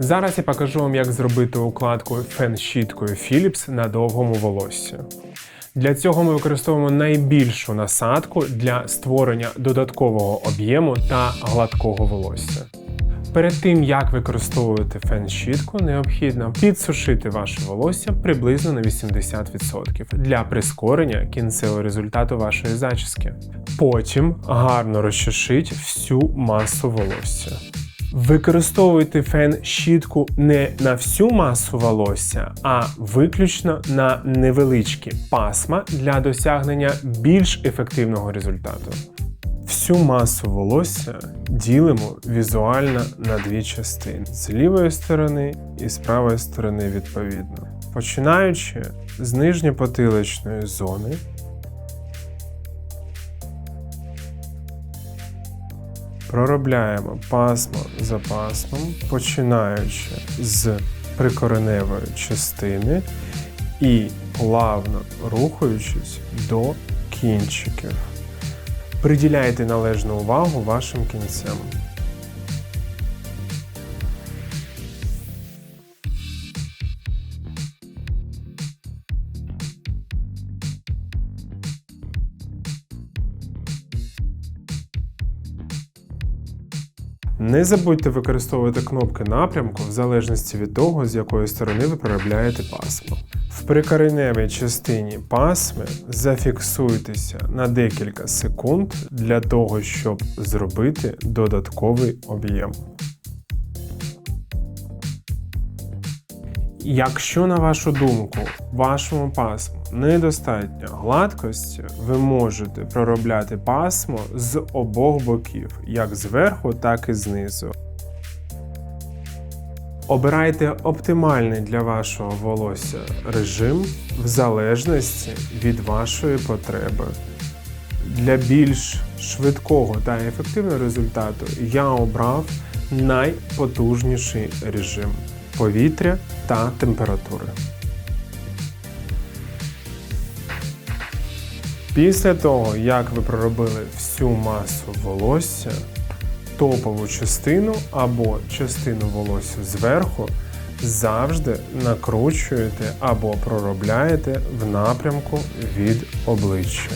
Зараз я покажу вам, як зробити укладку фен-щіткою Philips на довгому волоссі. Для цього ми використовуємо найбільшу насадку для створення додаткового об'єму та гладкого волосся. Перед тим як використовувати фен-щітку, необхідно підсушити ваше волосся приблизно на 80% для прискорення кінцевого результату вашої зачіски. Потім гарно розчешіть всю масу волосся. Використовуйте фен-щітку не на всю масу волосся, а виключно на невеличкі пасма для досягнення більш ефективного результату. Всю масу волосся ділимо візуально на дві частини з лівої сторони і з правої сторони відповідно. Починаючи з нижньопотиличної зони, проробляємо пасмо за пасмом, починаючи з прикореневої частини і плавно рухаючись до кінчиків. Приділяйте належну увагу вашим кінцям. Не забудьте використовувати кнопки напрямку в залежності від того, з якої сторони ви проробляєте пасмо. В прикореневій частині пасми зафіксуйтеся на декілька секунд для того, щоб зробити додатковий об'єм. Якщо, на вашу думку, вашому пасму недостатньо гладкості, ви можете проробляти пасмо з обох боків, як зверху, так і знизу. Обирайте оптимальний для вашого волосся режим в залежності від вашої потреби. Для більш швидкого та ефективного результату я обрав найпотужніший режим повітря та температури. Після того, як ви проробили всю масу волосся, топову частину або частину волосся зверху завжди накручуєте або проробляєте в напрямку від обличчя.